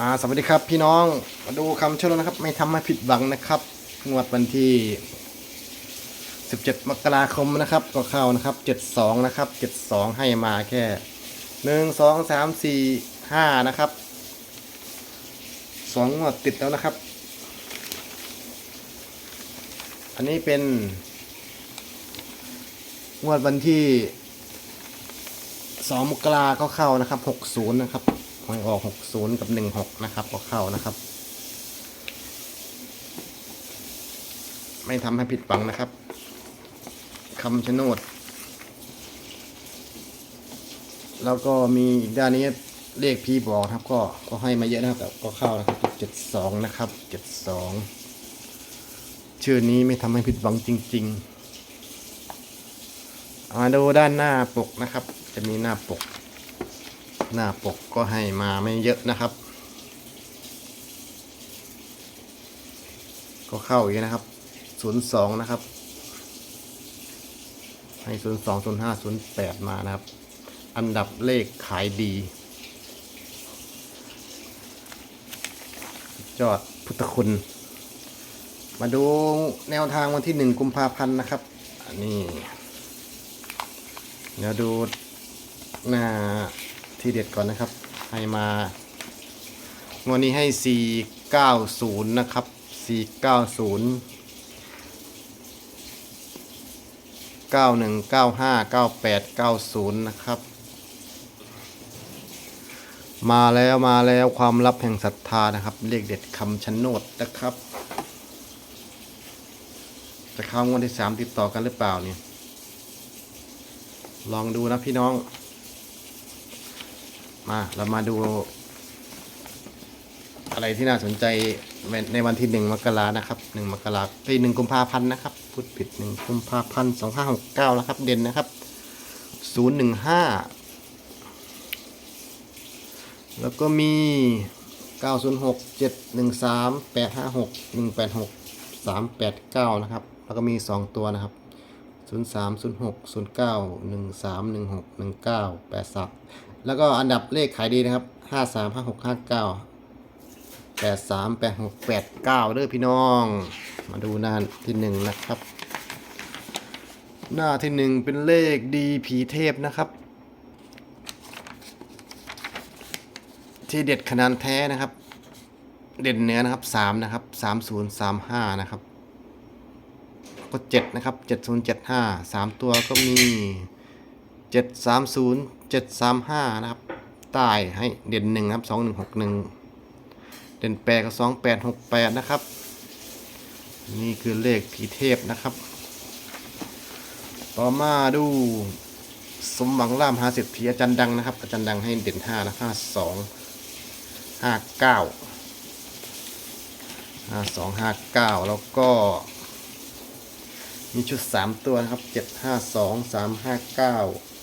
อ่าสวัสดีครับพี่น้องมาดูคำเชิญนะครับ ไม่ทำให้ผิดหวังนะครับงวดวันที่ 17 มกราคมนะครับ ก็เข้านะครับ 72 นะครับ 72 ให้มาแค่ 1 2 3 4 5 นะครับสองงวดติดแล้วนะครับ อันนี้เป็น งวดวันที่ 2 มกราก็เข้านะครับ 60 นะครับ หวยออก60กับ16นะครับก็เข้านะครับ ไม่ทำให้ผิดหวังนะครับคำชะโนด แล้วก็มีอีกด้านนี้เลขพีบอกครับ ก็ก็ให้มาเยอะนะครับแต่ก็เข้านะครับ72นะครับ72ชื่อนี้ไม่ทำให้ผิดหวังจริง ๆ มาดูด้านหน้าปกนะครับ จะมีหน้าปก หน้าปกก็ให้มาไม่เยอะนะครับ ก็เข้าอีกนะครับ02นะครับ ให้02 05 08มานะครับ อันดับเลขขายดี ยอดพุทธคุณ มาดูแนวทางวันที่1กุมภาพันธ์นะครับอันนี้เดี๋ยวดูหน้า ที่เด็ดก่อนนะครับ ให้มางวดนี้ให้ 490 นะครับ 490 91 95 98 90 นะครับ มาแล้วมาแล้วความลับแห่งศรัทธานะครับเลขเด็ดคำชะโนดนะครับ จะเข้างวดที่ 3 ติดต่อกันหรือเปล่าเนี่ยลองดูนะพี่น้อง มาเรามาดู อะไรที่น่าสนใจในวันที่หนึ่งมกรานะครับหนึ่งมกราที่หนึ่งกุมภาพันธ์นะครับพูดผิดหนึ่งกุมภาพันธ์สองห้าหกเก้านะครับ เด่นนะครับศูนย์หนึ่งห้าแล้วก็มีเก้าศูนย์หกเจ็ดหนึ่งสามแปดห้าหกหนึ่งแปดหกสามแปดเก้านะครับ แล้วก็มีสองตัวนะครับศูนย์สามศูนย์หกศูนย์เก้าหนึ่งสามหนึ่งหกหนึ่ง09 13 16 19 83 แล้วก็อันดับเลขขายดีนะครับห้าสามห้าหกห้าเก้าแปดสามแปดหกแปดเก้าเด้อพี่น้อง มาดูหน้าที่หนึ่งนะครับ หน้าที่หนึ่งเป็นเลขดีผีเทพนะครับ ที่เด็ดขนาดแท้นะครับ เด่นเนื้อนะครับสามนะครับสามศูนย์สามห้านะครับ ก็เจ็ดนะครับเจ็ดศูนย์เจ็ดห้าสามตัวก็มี 730 735 นะครับตายให้เด่นหนึ่งครับ 2161 เด่นแ8กับ 2868 นะครับ นี่คือเลขผีเทพนะครับ ต่อมาดูสมหวังล่ามหาเศรษฐีอาจารย์ดังนะครับ อาจารย์ดังให้เด่น5นะ52 59 5259 แล้วก็ มีชุด 3 ตัวนะครับ 752 359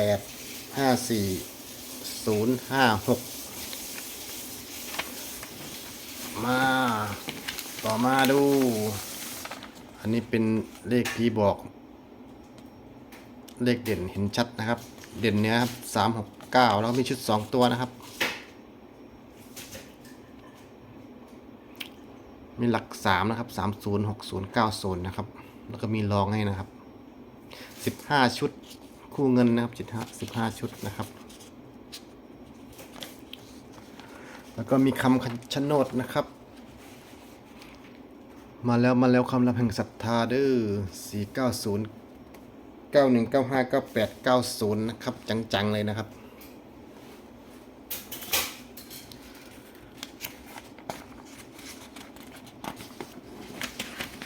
แปดห้าสี่ศูนย์ห้าหกมาต่อมาดู อันนี้เป็นเลขที่บอก เลขเด่นเห็นชัดนะครับ เด่นเนี้ยครับสามหกเก้าแล้วมีชุดสองตัวนะครับ มีหลักสามนะครับสามศูนย์หกศูนย์เก้าศูนย์นะครับ แล้วก็มีรองให้นะครับสิบห้าชุด คู่เงินนะครับจิตห้าสิบห้าชุดนะครับ แล้วก็มีคำชะโนดนะครับ มาแล้วมาแล้วคำรับแห่งศรัทธาเด้อสี่เก้าศูนย์เก้าหนึ่งเก้าห้าเก้าแปดเก้าศูนย์นะครับ จังๆเลยนะครับ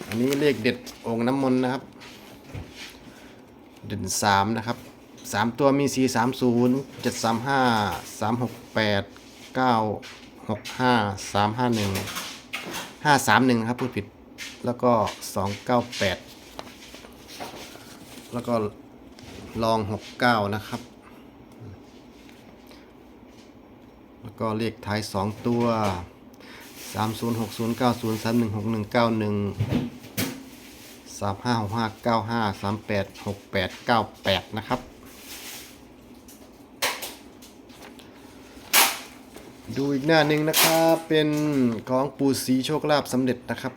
อันนี้เลขเด็ดองค์น้ำมนต์นะครับ ด่นสามนะครับสามตัวมีสี่สามศูนย์เจ็ดสามห้าสามหกแปดเก้าหกห้าสามห้าหนึ่งห้าสามหนึ่งครับพูดผิดแล้วก็สองเก้าแปดแล้วก็ลองหกเก้านะครับ แล้วก็เลขท้ายสองตัวสามศูนย์หกศูนย์เก้าศูนย์สามหนึ่งหกหนึ่งเก้าหนึ่ง สามห้าห้าเก้าห้าสามแปดหกแปดเก้าแปดนะครับ ดูอีกหน้าหนึ่งนะครับ เป็นของปูสีโชคลาภสำเร็จนะครับ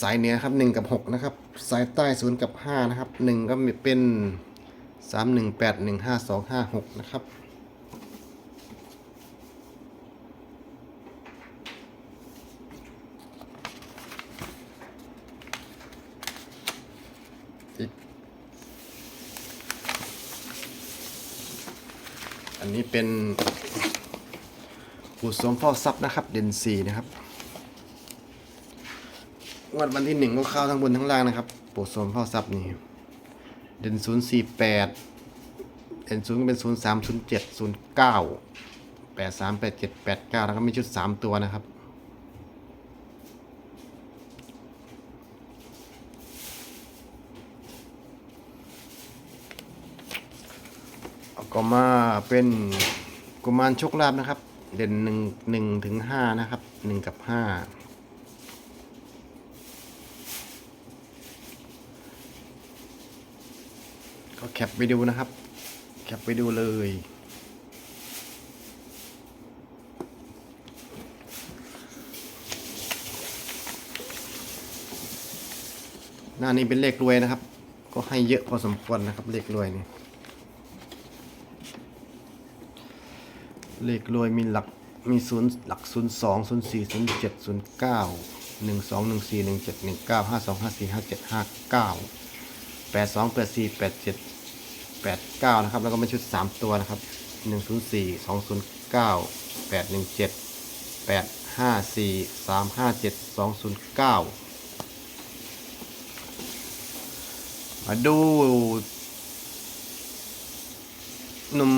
สายเหนือครับ1กับ6นะครับ สายใต้0กับ5นะครับ1ก็เป็นสามีเป็น3 1 8 1 5 2 5 6นะครับ นี้เป็นปูสมฟอกซับนะครับ เด่นสี่นะครับวัดวันที่หนึ่งก็เข้าทั้งบนทั้งล่างนะครับปูสมเฝ้าทรับนี่เด่นศูนย์สี่แปดเด่นศูนย์ก็เป็นศูนย์สามศูนย์เจ็ดศูนย์เก้าแปดสามแปดเจ็ดแปดเก้าแล้วก็มีชุดสามตัวนะครับ เอา ก็มาเป็นกุมารโชคลาภนะครับ เด่นหนึ่งหนึ่งถึงห้านะครับหนึ่งกับห้าก็แคปไปดูนะครับ แคปไปดูเลยหน้านี้เป็นเลขรวยนะครับ ก็ให้เยอะพอสมควรนะครับเลขรวยนี่ เลขรวยมีหลักมีศูนย์หลักศูนย์สองศูนย์สี่ศูนย์เจ็ดศูนย์เก้าหนึ่งสองหนึ่งสี่หนึ่งเจ็ดหนึ่งเก้าห้าสองห้าสี่ห้าเจ็ดห้าเก้าแปดสองแปดสี่แปดเจ็ดแปดเก้านะครับ แล้วก็เป็นชุดสามตัวนะครับหนึ่งศูนย์สี่สองศูนย์เก้าแปดหนึ่งเจ็ดแปดห้าสี่สามห้าเจ็ดสองศูนย์เก้ามาดูหนุ่ม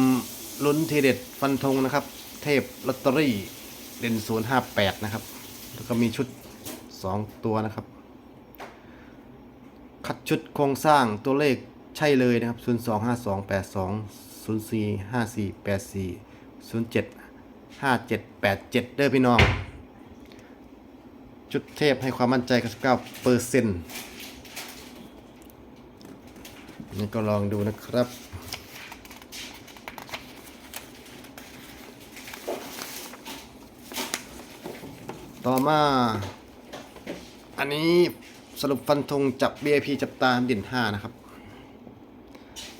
ลุ้นทีเด็ดฟันธงนะครับ เทพลอตเตอรี่เด่นศูนย์ห้าแปดนะครับ แล้วก็มีชุดสองตัวนะครับ คัดชุดโครงสร้างตัวเลขใช่เลยนะครับศูนย์สองห้าสองแปดสองศูนย์สี่ห้าสี่แปดสี่ศูนย์เจ็ดห้าเจ็ดแปดเจ็ดเด้อพี่น้อง ชุดเทพให้ความมั่นใจกับเก้าเปอร์เซ็นต์นี่ก็ลองดูนะครับ ต่อมา อันนี้สรุปฟันธงจับ BIP จับตาเด่น5 นะครับ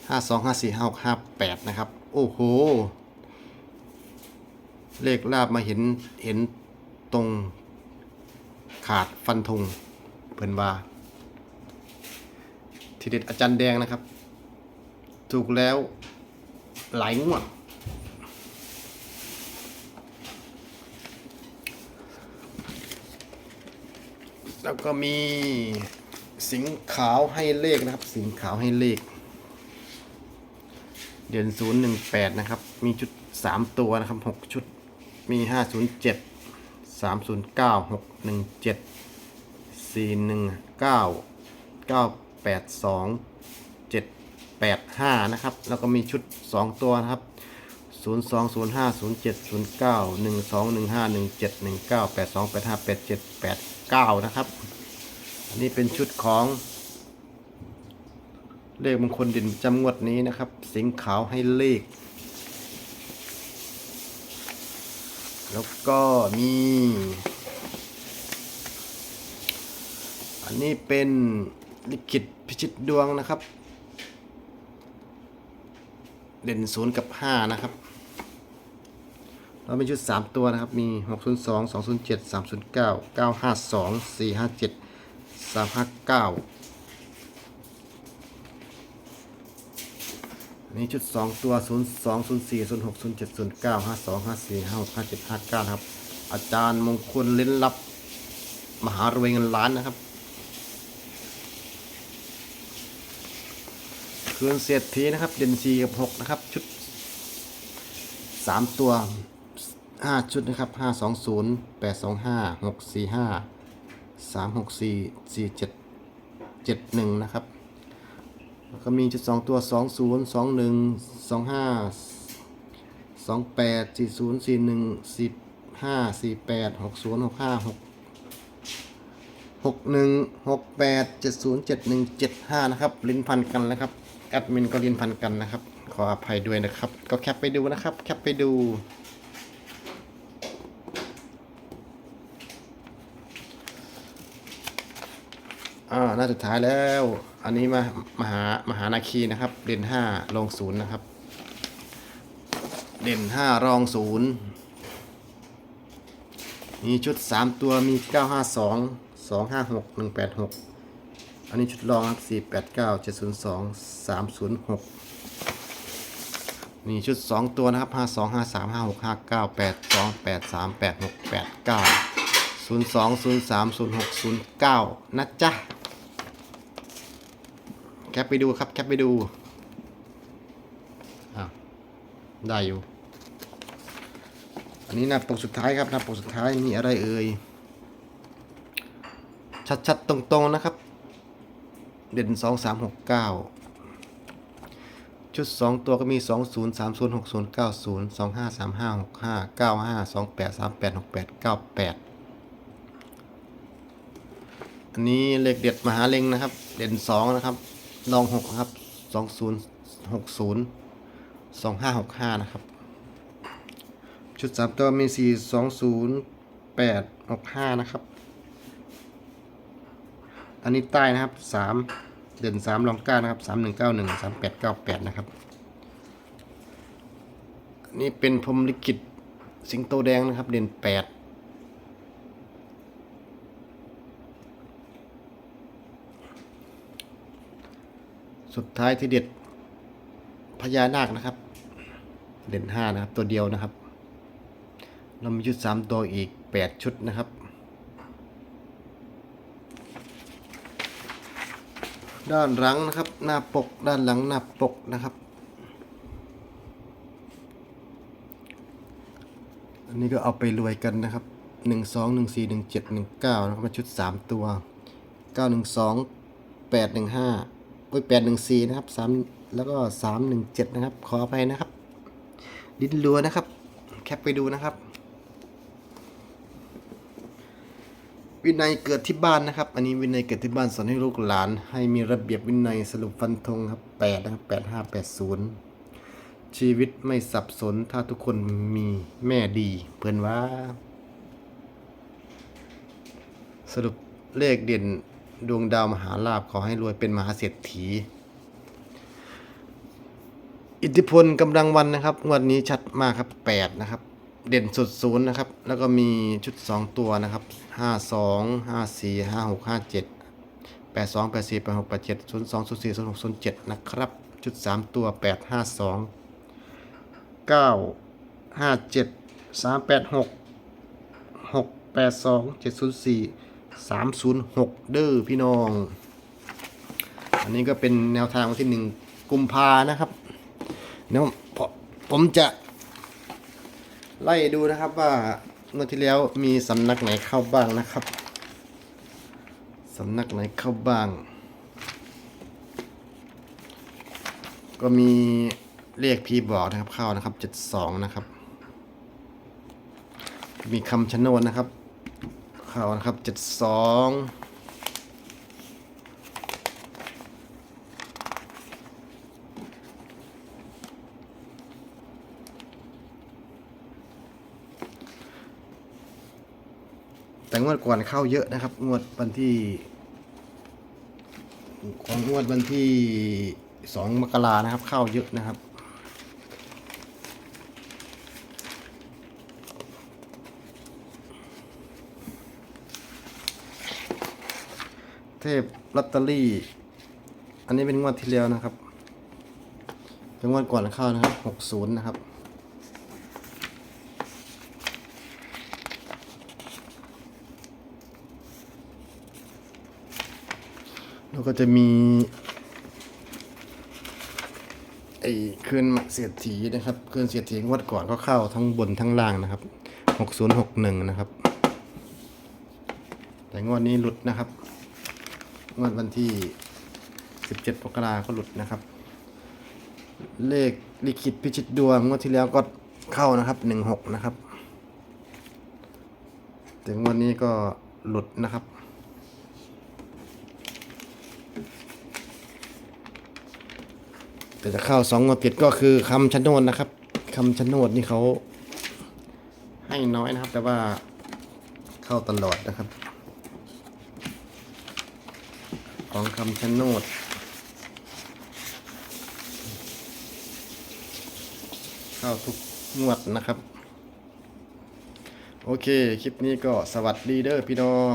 5 2 5 4 5 6 5 8 นะครับ โอ้โห เลขลาบมาเห็นเห็นตรงขาดฟันธงเพิ่นว่า ทีเด็ดอาจารย์แดงนะครับ ถูกแล้วหลายงวด แล้วก็มีสิงขาวให้เลขนะครับ สิงขาวให้เลข เดือนศูนย์หนึ่งแปดนะครับ มีชุดสามตัวนะครับหกชุดมีห้าศูนย์เจ็ดสามศูนย์เก้าหกหนึ่งเจ็ดสี่หนึ่งเก้าเก้าแปดสองเจ็ดแปดห้านะครับ แล้วก็มีชุดสองตัวนะครับศูนย์สองศูนย์ห้าศูนย์เจ็ดศูนย์เก้าหนึ่งสองหนึ่งห้าหนึ่งเจ็ดหนึ่งเก้าแปดสองแปดห้าแปดเจ็ดแปด เก้านะครับ อันนี้เป็นชุดของ เลขมงคลเด่นจำงวดนี้นะครับ สิงขาวให้เลข แล้วก็มี อันนี้เป็นลิขิตพิชิตดวงนะครับ เด่นศูนย์กับห้านะครับ เรามีชุด 3 ตัวนะครับ มี 602 207 309 952 457 359อันนี้ชุด 2 ตัว 02 04 06 07 09 52 54 56 57 59ครับ อาจารย์มงคลเล่นลับ มหารวยเงินล้านนะครับคืนเศรษฐีนะครับ เด่น4กับ 6 นะครับ ชุด 3 ตัว ห้าชุดนะครับห้าสองศูนย์แปดสองห้าหกสี่ห้าสามหกสี่สี่เจ็ดเจ็ดหนึ่งนะครับแล้วก็มีชุดสองตัวสองศูนย์สองหนึ่งสองห้าสองแปดสี่ศูนย์สี่หนึ่งสิบห้าสี่แปดหกศูนย์หกห้าหกหกหนึ่งหกแปดเจ็ดศูนย์เจ็ดหนึ่งเจ็ดห้านะครับ ลิ้นพันกันแล้วครับแอดมินก็ลิ้นพันกันนะครับ ขออภัยด้วยนะครับ ก็แคปไปดูนะครับ แคปไปดู อ่าหน้าสุดท้ายแล้ว อันนี้มามหามหานาคีนะครับ เด่นห้ารองศูนย์นะครับ เด่นห้ารองศูนย์มีชุดสามตัวมีเก้าห้าสองสองห้าหกหนึ่งแปดหกอันนี้ชุดรองครับสี่แปดเก้าเจ็ดศูนย์สองสามศูนย์หกนี่ชุดสองตัวนะครับห้าสองห้าสามห้าหกห้าเก้าแปดสองแปดสามแปดหกแปดเก้าศูนย์สองศูนย์สามศูนย์หกศูนย์เก้านะจ๊ะ คปไปดูครับ แคปไปดูอ้าวได้อยู่ อันนี้หน้าปกสุดท้ายครับหน้าปกสุดท้ายมีอะไรเอ่ย ชัดๆ ตรงๆนะครับ เด่นสองสามหกเก้าชุดสองตัวก็มีสองศูนย์สามศูนย์หกศูนย์เก้าศูนย์สองห้าสามห้าหกห้าเก้าห้าสองแปดสามแปดหกแปดเก้าแปดอันนี้เลขเด็ดมหาเล็งนะครับ เด่นสองนะครับ ลองหกครับสองศูนย์หกศูนย์สองห้าหกห้านะครับ ชุดสามตัวมีสี่สองศูนย์แปดหกห้านะครับ อันนี้ใต้นะครับสามเด่นสามรองเก้านะครับสามหนึ่งเก้าหนึ่งสามแปดเก้าแปดนะครับอันนี่เป็นพรมลิขิตสิงโตแดงนะครับ เด่นแปด สุดท้ายที่เด็ดพญานาคนะครับ เด่นห้านะครับ ตัวเดียวนะครับ เรามีชุดสามตัวอีกแปดชุดนะครับ ด้านหลังนะครับ หน้าปก ด้านหลังหน้าปกนะครับ อันนี้ก็เอาไปรวยกันนะครับหนึ่งสองหนึ่งสี่หนึ่งเจ็ดหนึ่งเก้านะครับมาชุดสามตัวเก้าหนึ่งสองแปดหนึ่งห้า โอ้ยแปดหนึ่งสี่นะครับสามแล้วก็สามหนึ่งเจ็ดนะครับ ขออภัยนะครับ ดิ้นรัวนะครับ แคปไปดูนะครับ วินัยเกิดที่บ้านนะครับ อันนี้วินัยเกิดที่บ้านสอนให้ลูกหลาน ให้มีระเบียบวินัยสรุปฟันธงครับแปดนะครับแปดห้าแปดศูนย์ชีวิตไม่สับสนถ้าทุกคนมีแม่ดี เพื่อนว่า สรุปเลขเด่น ดวงดาวมหาลาภขอให้รวยเป็นมหาเศรษฐี อิทธิพลกำลังวันนะครับงวดนี้ชัดมากครับแปดนะครับ เด่นสุดศูนย์นะครับ แล้วก็มีชุดสองตัวนะครับห้าสองห้าสี่ห้าหกห้าเจ็ดแปดสองแปดสี่แปดหกแปดเจ็ดศูนย์สองศูนย์สี่ศูนย์หกศูนย์เจ็ดนะครับ ชุดสามตัวแปดห้าสองเก้าห้าเจ็ดสามแปดหกหกแปดสองเจ็ดศูนย์สี่ สามศูนย์หกเด้อพี่น้อง อันนี้ก็เป็นแนวทางวันที่หนึ่งกุมภานะครับเดี๋ยวผมจะไล่ดูนะครับว่าเมื่อที่แล้วมีสำนักไหนเข้าบ้างนะครับสำนักไหนเข้าบ้าง ก็มีเลขพีบอกนะครับเข้านะครับเจ็ดสองนะครับ มีคำชะโนดนะครับ เขานะครับเจ็ดสองแต่งวดก่อนเข้าเยอะนะครับ งวดวันที่ของงวดวันที่สองมกรานะครับ เข้าเยอะนะครับ เทพลอตเตอรี่ อันนี้เป็นงวดที่แล้วนะครับ เป็นงวดก่อนเข้านะครับหกศูนย์นะครับแล้วก็จะมีไอ้คืนเสียดถีนะครับคืนเสียดถีงวดก่อนก็เข้าทั้งบนทั้งล่างนะครับหกศูนย์หกหนึ่งนะครับ แต่งวดนี้หลุดนะครับ งวดวันที่สิบเจ็ดมกราก็หลุดนะครับ เลขลิขิตพิชิตดวงงวดที่แล้วก็เข้านะครับหนึ่งหกนะครับแต่งวดนี้ก็หลุดนะครับแต่จะเข้าสองงวดติดก็คือคำชะโนดนะครับคำชะโนดนี่เขาให้น้อยนะครับ แต่ว่าเข้าตลอดนะครับ ของคำชะโนดเข้าทุกงวดนะครับ โอเค คลิปนี้ก็สวัสดีเด้อพี่น้อง